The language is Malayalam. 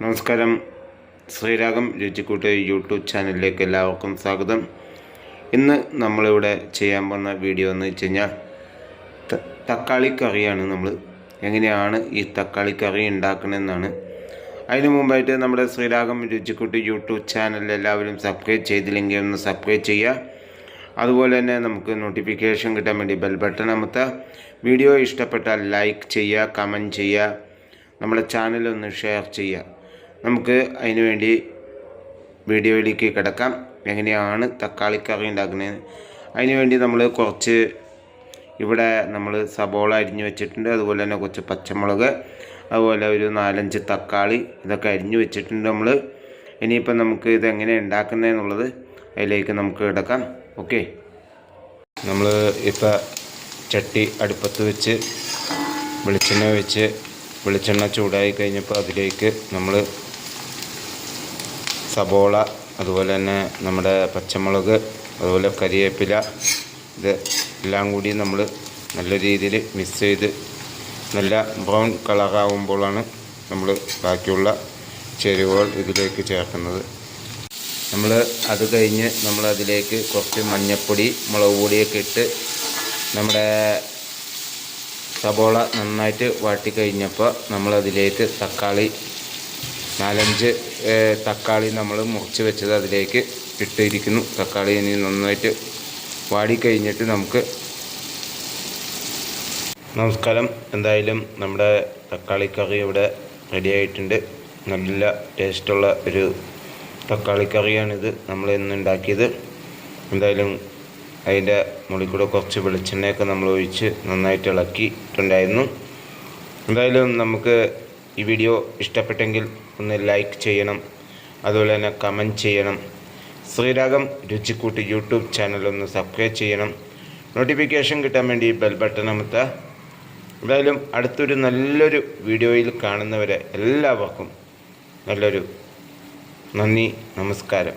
നമസ്കാരം. ശ്രീരാഗം രുചിക്കൂട്ട് യൂട്യൂബ് ചാനലിലേക്ക് എല്ലാവർക്കും സ്വാഗതം. ഇന്ന് നമ്മളിവിടെ ചെയ്യാൻ പോകുന്ന വീഡിയോ എന്ന് വെച്ച് കഴിഞ്ഞാൽ തക്കാളി കറിയാണ് നമ്മൾ എങ്ങനെയാണ് ഈ തക്കാളി കറി ഉണ്ടാക്കണമെന്നാണ് അതിന് മുമ്പായിട്ട് നമ്മുടെ ശ്രീരാഗം രുചിക്കൂട്ട് യൂട്യൂബ് ചാനൽ എല്ലാവരും സബ്സ്ക്രൈബ് ചെയ്തില്ലെങ്കിൽ ഒന്ന് സബ്സ്ക്രൈബ് ചെയ്യുക. അതുപോലെ തന്നെ നമുക്ക് നോട്ടിഫിക്കേഷൻ കിട്ടാൻ വേണ്ടി ബെൽ ബട്ടൺ അമർത്തുക. വീഡിയോ ഇഷ്ടപ്പെട്ടാൽ ലൈക്ക് ചെയ്യുക കമന്റ് ചെയ്യുക. നമ്മുടെ ചാനൽ ഒന്ന് ഷെയർ ചെയ്യുക. നമുക്ക് അതിന് വേണ്ടി വീഡിയോയിലേക്ക് കിടക്കാം. എങ്ങനെയാണ് തക്കാളി കറി ഉണ്ടാക്കുന്നത്? അതിന് വേണ്ടി നമ്മൾ കുറച്ച് ഇവിടെ നമ്മൾ സബോള അരിഞ്ഞു വെച്ചിട്ടുണ്ട്. അതുപോലെ തന്നെ കുറച്ച് പച്ചമുളക് അതുപോലെ ഒരു നാലഞ്ച് തക്കാളി ഇതൊക്കെ അരിഞ്ഞു വെച്ചിട്ടുണ്ട് നമ്മൾ ഇനിയിപ്പം നമുക്ക് ഇതെങ്ങനെ ഉണ്ടാക്കുന്നതെന്നുള്ളത് അതിലേക്ക് നമുക്ക് കിടക്കാം. ഓക്കെ. നമ്മൾ ഇപ്പം ചട്ടി അടുപ്പത്ത് വെച്ച് വെളിച്ചെണ്ണ വെച്ച് വെളിച്ചെണ്ണ ചൂടായി കഴിഞ്ഞപ്പോൾ അതിലേക്ക് നമ്മൾ സബോള അതുപോലെ തന്നെ നമ്മുടെ പച്ചമുളക് അതുപോലെ കരിവേപ്പില ഇത് എല്ലാം കൂടി നമ്മൾ നല്ല രീതിയിൽ മിക്സ് ചെയ്ത് നല്ല ബ്രൗൺ കളറാകുമ്പോഴാണ് നമ്മൾ ബാക്കിയുള്ള ചേരുവകൾ ഇതിലേക്ക് ചേർക്കുന്നത്. നമ്മൾ അത് കഴിഞ്ഞ് നമ്മൾ അതിലേക്ക് കുറച്ച് മഞ്ഞൾപ്പൊടി മുളക് പൊടിയൊക്കെ ഇട്ട് നമ്മുടെ സബോള നന്നായിട്ട് വാട്ടിക്കഴിഞ്ഞപ്പോൾ നമ്മളതിലേക്ക് തക്കാളി നാലഞ്ച് തക്കാളി നമ്മൾ മുറിച്ച് വെച്ചത് അതിലേക്ക് ഇട്ടിരിക്കുന്നു. തക്കാളി ഇനി നന്നായിട്ട് വാടിക്കഴിഞ്ഞിട്ട് നമുക്ക് നമസ്കാരം. എന്തായാലും നമ്മുടെ തക്കാളി കറി ഇവിടെ റെഡി ആയിട്ടുണ്ട്. നല്ല ടേസ്റ്റുള്ള ഒരു തക്കാളി കറിയാണിത് നമ്മൾ ഇന്ന് ഉണ്ടാക്കിയത്. എന്തായാലും അതിന്റെ മുകളിൽ കൂടെ കുറച്ച് വെളിച്ചെണ്ണയൊക്കെ നമ്മൾ ഒഴിച്ച് നന്നായിട്ട് ഇളക്കിയിട്ടുണ്ടായിരുന്നു എന്തായാലും നമുക്ക് ഈ വീഡിയോ ഇഷ്ടപ്പെട്ടെങ്കിൽ ഒന്ന് ലൈക്ക് ചെയ്യണം. അതുപോലെ തന്നെ കമന്റ് ചെയ്യണം. ശ്രീരാഗം രുചിക്കൂട്ട് യൂട്യൂബ് ചാനൽ ഒന്ന് സബ്സ്ക്രൈബ് ചെയ്യണം. നോട്ടിഫിക്കേഷൻ കിട്ടാൻ വേണ്ടി ബെൽ ബട്ടൺ അമർത്തുക. എന്തായാലും അടുത്തൊരു നല്ലൊരു വീഡിയോയിൽ കാണുന്നവരെ എല്ലാവർക്കും നല്ലൊരു നന്ദി നമസ്കാരം.